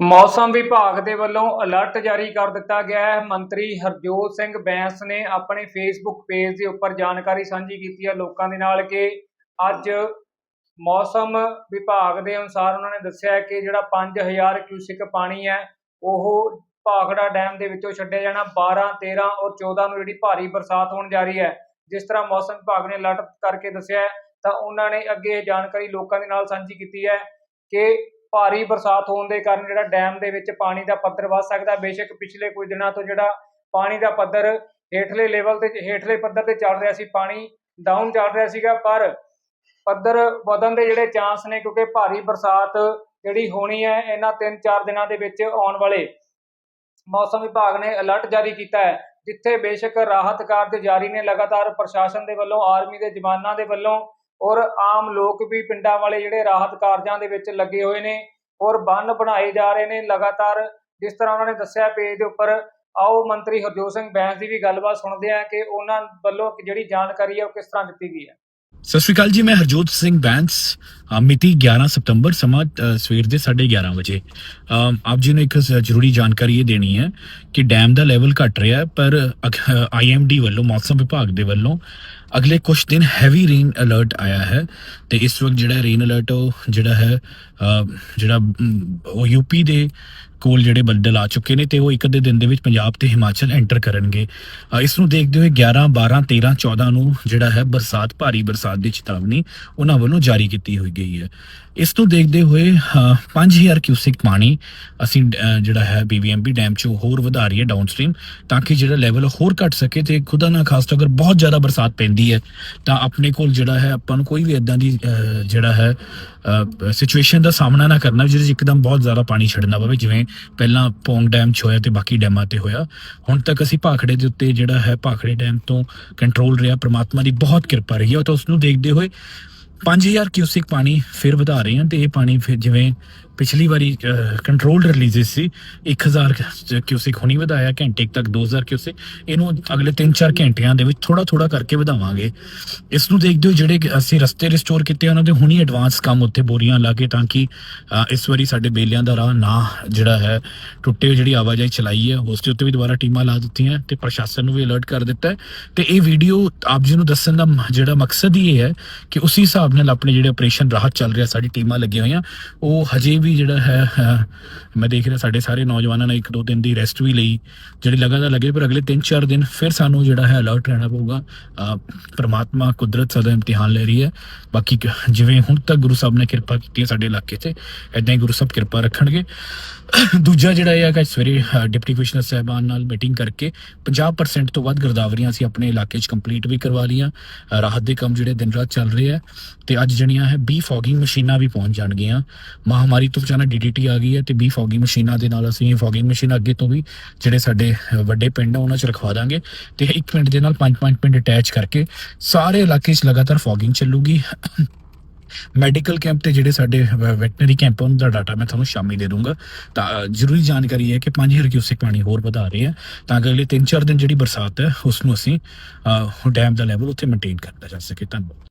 ਮੌਸਮ ਵਿਭਾਗ ਦੇ ਵੱਲੋਂ ਅਲਰਟ ਜਾਰੀ ਕਰ ਦਿੱਤਾ ਗਿਆ ਹੈ। ਮੰਤਰੀ ਹਰਜੋਤ ਸਿੰਘ ਬੈਂਸ ਨੇ ਆਪਣੇ ਫੇਸਬੁੱਕ ਪੇਜ ਦੇ ਉੱਪਰ ਜਾਣਕਾਰੀ ਸਾਂਝੀ ਕੀਤੀ ਹੈ। ਲੋਕਾਂ ਦੇ ਨਾਲ ਕਿ ਅੱਜ ਮੌਸਮ ਵਿਭਾਗ ਦੇ ਅਨੁਸਾਰ ਉਹਨਾਂ ਨੇ ਦੱਸਿਆ ਹੈ ਕਿ ਜਿਹੜਾ 5000 ਕਿਊਸਿਕ ਪਾਣੀ ਹੈ, ਉਹ ਭਾਖੜਾ ਡੈਮ ਦੇ ਵਿੱਚੋਂ ਛੱਡਿਆ ਜਾਣਾ। 12 13 ਔਰ 14 ਨੂੰ ਜਿਹੜੀ ਭਾਰੀ ਬਰਸਾਤ ਹੋਣ ਜਾ ਰਹੀ ਹੈ, ਜਿਸ ਤਰ੍ਹਾਂ ਮੌਸਮ ਵਿਭਾਗ ਨੇ ਅਲਰਟ ਕਰਕੇ ਦੱਸਿਆ ਤਾਂ ਉਹਨਾਂ ਨੇ ਅੱਗੇ ਇਹ ਜਾਣਕਾਰੀ ਲੋਕਾਂ ਦੇ ਨਾਲ ਸਾਂਝੀ ਕੀਤੀ ਹੈ ਕਿ ਭਾਰੀ ਬਰਸਾਤ ਹੋਣ ਦੇ ਕਾਰਨ ਜਿਹੜਾ ਡੈਮ ਦੇ ਵਿੱਚ ਪਾਣੀ ਦਾ ਪੱਧਰ ਵੱਧ ਸਕਦਾ, ਬੇਸ਼ੱਕ ਪਿਛਲੇ ਕੁਝ ਦਿਨਾਂ ਤੋਂ ਜਿਹੜਾ ਪਾਣੀ ਦਾ ਪੱਧਰ ਹੇਠਲੇ ਲੈਵਲ ਤੇ, ਹੇਠਲੇ ਪੱਧਰ ਤੇ ਚੱਲ ਰਿਹਾ ਸੀ, ਪਾਣੀ ਡਾਊਨ ਚੱਲ ਰਿਹਾ ਸੀਗਾ, ਪਰ ਪੱਧਰ ਵਧਣ ਦੇ ਜਿਹੜੇ ਚਾਂਸ ਨੇ, ਕਿਉਂਕਿ ਭਾਰੀ ਬਰਸਾਤ ਜਿਹੜੀ ਹੋਣੀ ਹੈ, ਇਹਨਾਂ 3-4 ਦਿਨਾਂ ਦੇ ਵਿੱਚ ਆਉਣ ਵਾਲੇ ਮੌਸਮ ਵਿਭਾਗ ਨੇ ਅਲਰਟ ਜਾਰੀ ਕੀਤਾ ਹੈ, ਜਿੱਥੇ ਬੇਸ਼ੱਕ ਰਾਹਤ ਕਾਰਜ ਜਾਰੀ ਨੇ, ਲਗਾਤਾਰ ਪ੍ਰਸ਼ਾਸਨ ਦੇ ਵੱਲੋਂ ਆਰਮੀ ਦੇ ਜਵਾਨਾਂ ਦੇ ਵੱਲੋਂ ਔਰ ਆਮ ਲੋਕ ਵੀ ਪਿੰਡਾਂ ਵਾਲੇ ਜਿਹੜੇ ਰਾਹਤ ਕਾਰਜਾਂ ਦੇ ਵਿੱਚ ਲੱਗੇ ਹੋਏ ਨੇ ਔਰ ਬੰਨ ਬਣਾਏ ਜਾ ਰਹੇ ਨੇ ਲਗਾਤਾਰ, ਜਿਸ ਤਰ੍ਹਾਂ ਉਹਨਾਂ ਨੇ ਦੱਸਿਆ ਪੇਜ ਦੇ ਉੱਪਰ, ਆਓ ਮੰਤਰੀ ਹਰਜੋਤ ਸਿੰਘ ਬੈਂਸ ਦੀ ਵੀ ਗੱਲਬਾਤ ਸੁਣਦੇ ਆ ਕਿ ਉਹਨਾਂ ਵੱਲੋਂ ਜਿਹੜੀ ਜਾਣਕਾਰੀ ਹੈ ਉਹ ਕਿਸ ਤਰ੍ਹਾਂ ਦਿੱਤੀ ਗਈ ਹੈ। ਸਤਿ ਸ਼੍ਰੀ ਅਕਾਲ ਜੀ ਮੈਂ ਹਰਜੋਤ ਸਿੰਘ ਬੈਂਸ। ਮਿਤੀ 11 ਸਤੰਬਰ ਸਮਾਂ ਸਵੇਰ ਦੇ 11:30 ਵਜੇ। ਆਪ ਜੀ ਨੂੰ ਇੱਕ ਜ਼ਰੂਰੀ ਜਾਣਕਾਰੀ ਇਹ ਦੇਣੀ ਹੈ ਕਿ ਡੈਮ ਦਾ ਲੈਵਲ ਘਟ ਰਿਹਾ ਹੈ ਪਰ ਆਈਐਮਡੀ ਵੱਲੋਂ ਮੌਸਮ ਵਿਭਾਗ ਦੇ ਵੱਲੋਂ ਅਗਲੇ ਕੁਝ ਦਿਨ ਹੈਵੀ ਰੇਨ ਅਲਰਟ ਆਇਆ ਹੈ ਤੇ ਇਸ ਵਕਤ ਜਿਹੜਾ ਰੇਨ ਅਲਰਟ ਉਹ ਜਿਹੜਾ ਹੈ ਜਿਹੜਾ ਮ, ਉਹ ਯੂਪੀ ਦੇ ਕੋਲ ਜਿਹੜੇ ਬੱਦਲ ਆ ਚੁੱਕੇ ਨੇ ਤੇ ਉਹ ਇੱਕ ਅੱਧੇ ਦਿਨ ਦੇ ਵਿੱਚ ਪੰਜਾਬ ਤੇ ਹਿਮਾਚਲ ਐਂਟਰ ਕਰਨਗੇ। ਇਸ ਨੂੰ ਦੇਖਦੇ ਹੋਏ 11 12 13 14 ਨੂੰ ਜਿਹੜਾ ਹੈ ਬਰਸਾਤ ਭਾਰੀ ਬਰਸਾਤ ਦੀ ਚੇਤਾਵਨੀ ਉਹਨਾਂ ਵੱਲੋਂ ਜਾਰੀ ਕੀਤੀ ਹੋਈ ਗਈ ਹੈ। ਇਸ ਨੂੰ ਦੇਖਦੇ ਹੋਏ ਅ, 5000 ਕਿਊਸਿਕ ਪਾਣੀ ਅਸੀਂ ਅ, ਜਿਹੜਾ ਹੈ ਬੀਬੀਐਮਬੀ ਡੈਮ ਚੋਂ ਹੋਰ ਵਧਾ ਰਹੀ ਹੈ ਡਾਊਨਸਟ੍ਰੀਮ ਤਾਂ ਕਿ ਜਿਹੜਾ ਲੈਵਲ ਹੋਰ ਘਟ ਸਕੇ ਤੇ ਖੁਦਾ ਨਾ ਖਾਸ ਤੋਂ ਅਗਰ ਬਹੁਤ ਜ਼ਿਆਦਾ ਬਰਸਾਤ ਪੈਂਦੀ ਹੈ ਤਾਂ ਆਪਣੇ ਕੋਲ ਜਿਹੜਾ ਹੈ ਆਪਾਂ ਨੂੰ ਕੋਈ ਵੀ ਇਦਾਂ ਦੀ ਜਿਹੜਾ ਹੈ ਸਿਚੁਏਸ਼ਨ ਦਾ ਸਾਹਮਣਾ ਨਾ ਕਰਨਾ ਜਿਹਦੇ 'ਚ ਇੱਕਦਮ ਬਹੁਤ ਜ਼ਿਆਦਾ ਪਾਣੀ ਛੱਡਣਾ ਪਵੇ ਜਿਵੇਂ ਪਹਿਲਾਂ ਪੌਂਗ ਡੈਮ 'ਚ ਹੋਇਆ ਤੇ ਬਾਕੀ ਡੈਮਾਂ ਤੇ ਹੋਇਆ। ਹੁਣ ਤੱਕ ਅਸੀਂ ਭਾਖੜੇ ਦੇ ਉੱਤੇ ਜਿਹੜਾ ਹੈ ਭਾਖੜੇ ਡੈਮ ਤੋਂ ਕੰਟਰੋਲ ਰਿਹਾ। ਪ੍ਰਮਾਤਮਾ ਦੀ ਬਹੁਤ ਕਿਰਪਾ ਰਹੀ ਹੈ ਤਾਂ ਉਸ ਨੂੰ ਦੇਖਦੇ ਹੋਏ 5000 ਕਿਊਸਿਕ ਪਾਣੀ ਫਿਰ ਵਧਾ ਰਹੇ ਹਾਂ ਤੇ ਇਹ ਪਾਣੀ ਫਿਰ ਜਿਵੇਂ ਪਿਛਲੀ ਵਾਰੀ ਕੰਟਰੋਲਡ ਰਿਲੀਜ਼ਸ ਸੀ। 1000 ਕਿਊਸਿਕ ਹੁਣੀ ਵਧਾਇਆ, ਘੰਟੇ ਕੁ ਤੱਕ 2000 ਕਿਊਸਿਕ। ਇਹਨੂੰ ਅਗਲੇ 3-4 ਘੰਟਿਆਂ ਦੇ ਵਿੱਚ ਥੋੜਾ ਥੋੜਾ ਕਰਕੇ ਵਧਾਵਾਂਗੇ। ਇਸ ਨੂੰ ਦੇਖਦੇ ਹੋ ਜਿਹੜੇ ਅਸੀਂ ਰਸਤੇ ਰਿਸਟੋਰ ਕੀਤੇ ਉਹਨਾਂ ਦੇ ਹੁਣੀ ਐਡਵਾਂਸ ਕੰਮ ਉੱਤੇ ਬੋਰੀਆਂ ਲਾ ਕੇ ਤਾਂ ਕਿ ਇਸ ਵਾਰੀ ਸਾਡੇ ਬੇਲਿਆਂ ਦਾ ਰਾਹ ਨਾ ਜਿਹੜਾ ਹੈ, ਟੁੱਟੇ ਹੋਏ ਜਿਹੜੀ ਆਵਾਜਾਈ ਚਲਾਈ ਹੈ, ਉਸ ਦੇ ਉੱਤੇ ਵੀ ਦੁਬਾਰਾ ਟੀਮਾਂ ਲਾ ਦਿੱਤੀਆਂ ਤੇ ਪ੍ਰਸ਼ਾਸਨ ਨੂੰ ਵੀ ਅਲਰਟ ਕਰ ਦਿੱਤਾ ਹੈ। ਤੇ ਇਹ ਵੀਡੀਓ ਆਪ ਜੀ ਨੂੰ ਦੱਸਣ ਦਾ ਜਿਹੜਾ ਮਕਸਦ ਹੀ ਇਹ ਹੈ ਕਿ ਉਸੇ ਹਿਸਾਬ ਨਾਲ ਆਪਣੇ ਜਿਹੜੇ ਆਪਰੇਸ਼ਨ ਰਾਹਤ ਚੱਲ ਰਿਹਾ, ਸਾਡੀ ਟੀਮਾਂ ਲੱਗੀਆਂ ਹੋਈਆਂ, ਉਹ ਹਜੇ ਵੀ ਜਿਹੜਾ ਹੈ ਮੈਂ ਦੇਖ ਰਿਹਾ ਸਾਡੇ ਸਾਰੇ ਨੌਜਵਾਨਾਂ ਨੇ ਇੱਕ ਦੋ ਦਿਨ ਦੀ ਰੈਸਟ ਵੀ ਲਈ, ਜਿਹੜੀ ਲਗਾਤਾਰ ਲੱਗੇ, ਪਰ ਅਗਲੇ 3-4 ਦਿਨ ਫਿਰ ਸਾਨੂੰ ਜਿਹੜਾ ਹੈ ਅਲਰਟ ਰਹਿਣਾ ਪਊਗਾ। ਪ੍ਰਮਾਤਮਾ ਕੁਦਰਤ ਸਦਾ ਇਮਤਿਹਾਨ ਲੈ ਰਹੀ ਹੈ। ਬਾਕੀ ਜਿਵੇਂ ਹੁਣ ਤੱਕ ਗੁਰੂ ਸਾਹਿਬ ਨੇ ਕਿਰਪਾ ਕੀਤੀ ਹੈ ਸਾਡੇ ਇਲਾਕੇ 'ਚ ਐਦਾਂ ਹੀ ਗੁਰੂ ਸਾਹਿਬ ਕਿਰਪਾ ਰੱਖਣਗੇ। ਦੂਜਾ ਜਿਹੜਾ ਇਹ ਹੈ ਕਿ ਸਵੇਰੇ ਡਿਪਟੀ ਕਮਿਸ਼ਨਰ ਸਾਹਿਬਾਨ ਨਾਲ ਮੀਟਿੰਗ ਕਰਕੇ 50% ਤੋਂ ਵੱਧ ਗਰਦਾਵਰੀਆਂ ਅਸੀਂ ਆਪਣੇ ਇਲਾਕੇ 'ਚ ਕੰਪਲੀਟ ਵੀ ਕਰਵਾ ਲੀਆਂ ਰਾਹਤ ਦੇ ਕੰਮ ਜਿਹੜੇ ਦਿਨ ਰਾਤ ਚੱਲ ਰਹੇ ਆ ਤੇ ਅੱਜ ਜਿਹੜੀਆਂ ਹੈ, ਬੀ ਫੌਗਿੰਗ ਮਸ਼ੀਨਾਂ ਵੀ ਪਹੁੰਚ ਜਾਣਗੀਆਂ। ਮਹਾਮਾਰੀ ਤੋਂ ਬਚਾਉਣਾ ਡੀਡੀਟੀ ਆ ਗਈ ਹੈ ਤੇ ਬੀ ਫੌਗਿੰਗ ਮਸ਼ੀਨਾਂ ਦੇ ਨਾਲ ਅਸੀਂ ਫੌਗਿੰਗ ਮਸ਼ੀਨ ਅੱਗੇ ਤੋਂ ਵੀ ਜਿਹੜੇ ਸਾਡੇ ਵੱਡੇ ਪਿੰਡ ਆ, ਉਹਨਾਂ 'ਚ ਰਖਵਾ ਦਾਂਗੇ। ਤੇ ਇੱਕ ਪਿੰਡ ਦੇ ਨਾਲ ਪੰਜ ਪੰਜ ਪਿੰਡ ਅਟੈਚ ਕਰਕੇ ਸਾਰੇ ਇਲਾਕੇ 'ਚ ਲਗਾਤਾਰ ਫੋਗਿੰਗ ਚੱਲੂਗੀ। ਮੈਡੀਕਲ ਕੈਂਪ ਤੇ ਜਿਹੜੇ ਸਾਡੇ ਵੈਟਨਰੀ ਕੈਂਪ ਉਹਨਾਂ ਦਾ ਡਾਟਾ ਮੈਂ ਤੁਹਾਨੂੰ ਸ਼ਾਮੀ ਦੇ ਦੂੰਗਾ। ਤਾਂ ਜ਼ਰੂਰੀ ਜਾਣਕਾਰੀ ਹੈ ਕਿ 5000 ਕਿਊਸਿਕ ਪਾਣੀ ਹੋਰ ਵਧਾ ਰਹੇ ਆ। ਤਾਂ ਕਿ ਅਗਲੇ 3-4 ਦਿਨ ਜਿਹੜੀ ਬਰਸਾਤ ਹੈ ਉਸ ਨੂੰ ਅਸੀਂ ਡੈਮ ਦਾ ਲੈਵਲ ਉੱਥੇ ਮੇਨਟੇਨ ਕਰਦਾ ਜਾ ਸਕੇ। ਧੰਨਵਾਦ।